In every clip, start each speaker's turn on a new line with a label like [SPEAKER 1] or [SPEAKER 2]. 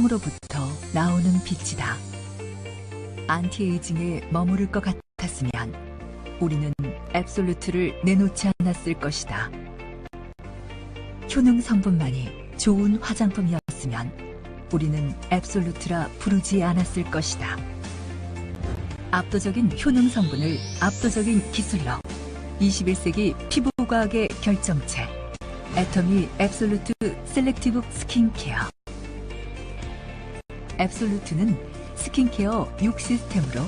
[SPEAKER 1] 화장품으로부터 나오는 빛이다. 안티에이징에 머무를 것 같았으면 우리는 앱솔루트를 내놓지 않았을 것이다. 효능 성분만이 좋은 화장품이었으면 우리는 앱솔루트라 부르지 않았을 것이다. 압도적인 효능 성분을 압도적인 기술로 21세기 피부과학의 결정체 애터미 앱솔루트 셀렉티브 스킨케어 앱솔루트는 스킨케어 6시스템으로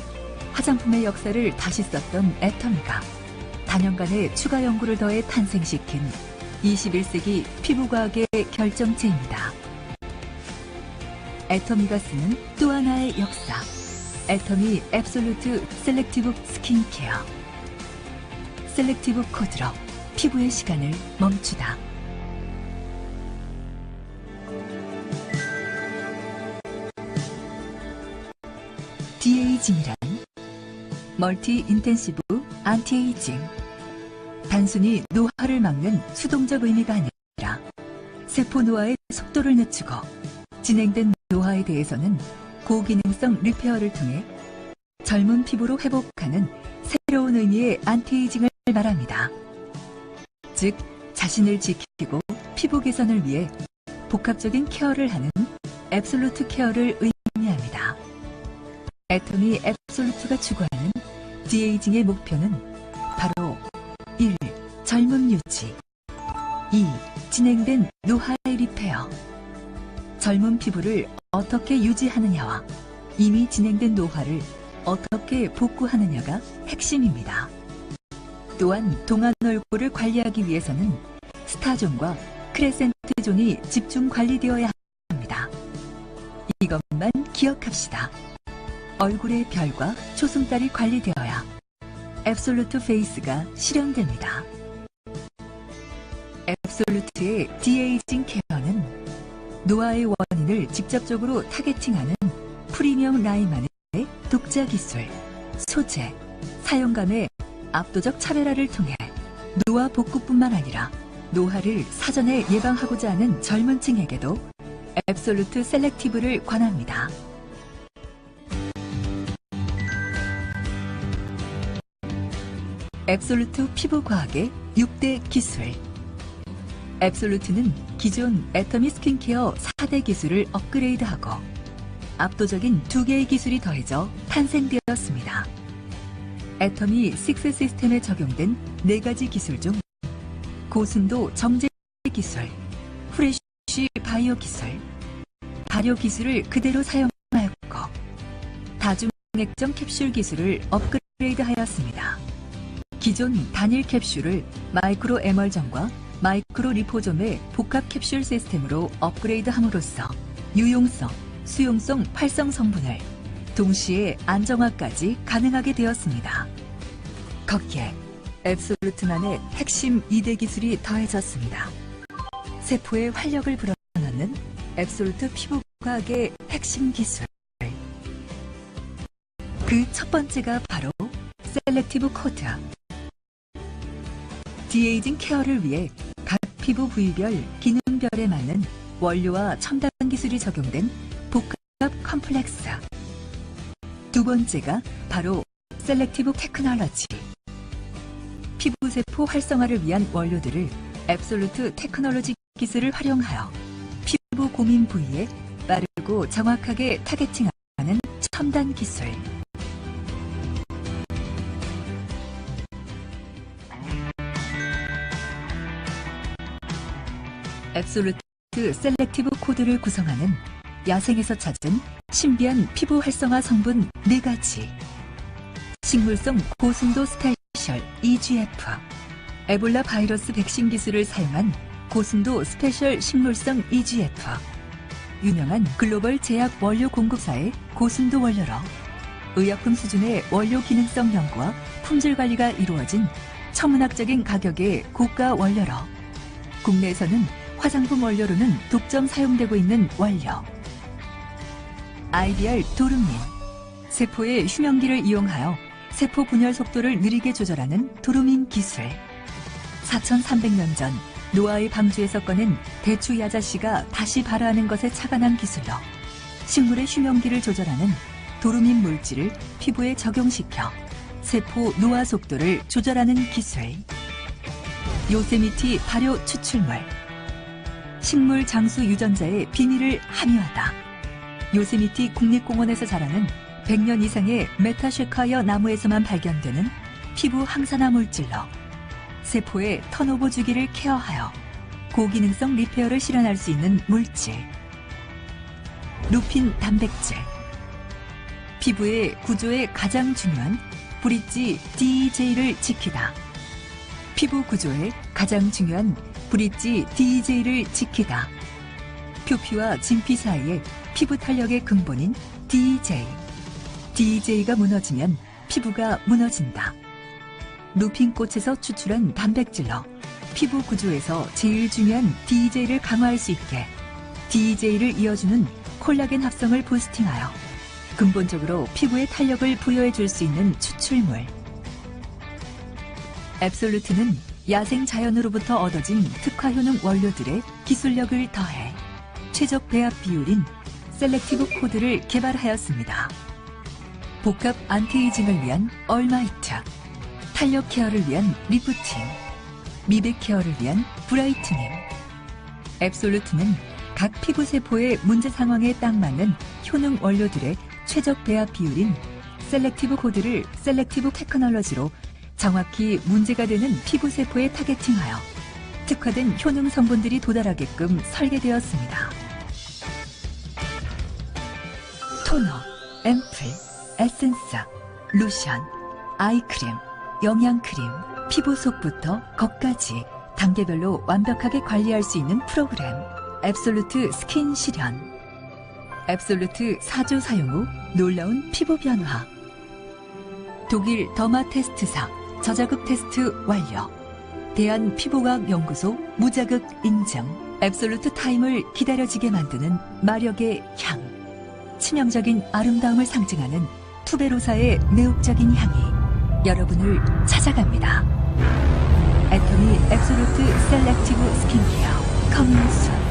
[SPEAKER 1] 화장품의 역사를 다시 썼던 애터미가 단연간의 추가 연구를 더해 탄생시킨 21세기 피부과학의 결정체입니다. 애터미가 쓰는 또 하나의 역사 애터미 앱솔루트 셀렉티브 스킨케어 셀렉티브 코드로 피부의 시간을 멈추다. 디에이징이란 멀티 인텐시브 안티에이징 단순히 노화를 막는 수동적 의미가 아니라 세포 노화의 속도를 늦추고 진행된 노화에 대해서는 고기능성 리페어를 통해 젊은 피부로 회복하는 새로운 의미의 안티에이징을 말합니다. 즉, 자신을 지키고 피부 개선을 위해 복합적인 케어를 하는 앱솔루트 케어를 의미합니다. 애터미 앱솔루트가 추구하는 디에이징의 목표는 바로 1. 젊음 유지 2. 진행된 노화의 리페어 젊은 피부를 어떻게 유지하느냐와 이미 진행된 노화를 어떻게 복구하느냐가 핵심입니다. 또한 동안 얼굴을 관리하기 위해서는 스타존과 크레센트 존이 집중 관리되어야 합니다. 이것만 기억합시다. 얼굴의 별과 초승달이 관리되어야 앱솔루트 페이스가 실현됩니다. 앱솔루트의 디에이징 케어는 노화의 원인을 직접적으로 타겟팅하는 프리미엄 라인만의 독자 기술, 소재, 사용감의 압도적 차별화를 통해 노화 복구뿐만 아니라 노화를 사전에 예방하고자 하는 젊은 층에게도 앱솔루트 셀렉티브를 권합니다. 앱솔루트 피부과학의 6대 기술 앱솔루트는 기존 애터미 스킨케어 4대 기술을 업그레이드하고 압도적인 두 개의 기술이 더해져 탄생되었습니다. 애터미 6 시스템에 적용된 네 가지 기술 중 고순도 정제 기술, 후레쉬 바이오 기술, 발효 기술을 그대로 사용하였고 다중 액정 캡슐 기술을 업그레이드하였습니다. 기존 단일 캡슐을 마이크로 에멀전과 마이크로 리포점의 복합 캡슐 시스템으로 업그레이드함으로써 유용성, 수용성, 활성 성분을 동시에 안정화까지 가능하게 되었습니다. 거기에 앱솔루트만의 핵심 2대 기술이 더해졌습니다. 세포의 활력을 불어넣는 앱솔루트 피부과학의 핵심 기술. 그 첫 번째가 바로 셀렉티브 코드. 디에이징 케어를 위해 각 피부 부위별 기능별에 맞는 원료와 첨단 기술이 적용된 복합 컴플렉스. 두 번째가 바로 셀렉티브 테크놀로지. 피부세포 활성화를 위한 원료들을 앱솔루트 테크놀로지 기술을 활용하여 피부 고민 부위에 빠르고 정확하게 타겟팅하는 첨단 기술. 앱솔루트 셀렉티브 코드를 구성하는 야생에서 찾은 신비한 피부 활성화 성분 4가지. 식물성 고순도 스페셜 EGF. 에볼라 바이러스 백신 기술을 사용한 고순도 스페셜 식물성 EGF. 유명한 글로벌 제약 원료 공급사의 고순도 원료로 의약품 수준의 원료 기능성 연구와 품질 관리가 이루어진 천문학적인 가격의 고가 원료로 국내에서는 화장품 원료로는 독점 사용되고 있는 원료. IBR 도루민. 세포의 휴명기를 이용하여 세포 분열 속도를 느리게 조절하는 도루민 기술. 4,300년 전 노아의 방주에서 꺼낸 대추 야자씨가 다시 발화하는 것에 착안한 기술로 식물의 휴명기를 조절하는 도루민 물질을 피부에 적용시켜 세포 노화 속도를 조절하는 기술. 요세미티 발효 추출물. 식물 장수 유전자의 비밀을 함유하다. 요세미티 국립공원에서 자라는 100년 이상의 메타쉐카이어 나무에서만 발견되는 피부 항산화 물질로 세포의 턴오버 주기를 케어하여 고기능성 리페어를 실현할 수 있는 물질. 루핀 단백질. 피부의 구조에 가장 중요한 브릿지 DJ를 지키다. 피부 구조에 가장 중요한 브릿지 DJ를 지키다. 표피와 진피 사이의 피부 탄력의 근본인 DJ. DJ가 무너지면 피부가 무너진다. 루핀꽃에서 추출한 단백질로 피부 구조에서 제일 중요한 DJ를 강화할 수 있게 DJ를 이어주는 콜라겐 합성을 부스팅하여 근본적으로 피부에 탄력을 부여해 줄 수 있는 추출물. 앱솔루트는 야생 자연으로부터 얻어진 특화 효능 원료들의 기술력을 더해 최적 배합 비율인 셀렉티브 코드를 개발하였습니다. 복합 안티에이징을 위한 얼마이트, 탄력 케어를 위한 리프팅, 미백 케어를 위한 브라이트닝. 앱솔루트는 각 피부 세포의 문제 상황에 딱 맞는 효능 원료들의 최적 배합 비율인 셀렉티브 코드를 셀렉티브 테크놀로지로 정확히 문제가 되는 피부 세포에 타겟팅하여 특화된 효능 성분들이 도달하게끔 설계되었습니다. 토너, 앰플, 에센스, 로션, 아이크림, 영양크림, 피부 속부터 겉까지 단계별로 완벽하게 관리할 수 있는 프로그램 앱솔루트 스킨 실현 앱솔루트 4주 사용 후 놀라운 피부 변화 독일 더마 테스트사 저자극 테스트 완료. 대한 피부과학 연구소 무자극 인증. 앱솔루트 타임을 기다려지게 만드는 마력의 향. 치명적인 아름다움을 상징하는 투베로사의 매혹적인 향이 여러분을 찾아갑니다. 애터미 앱솔루트 셀렉티브 스킨케어 커밍 순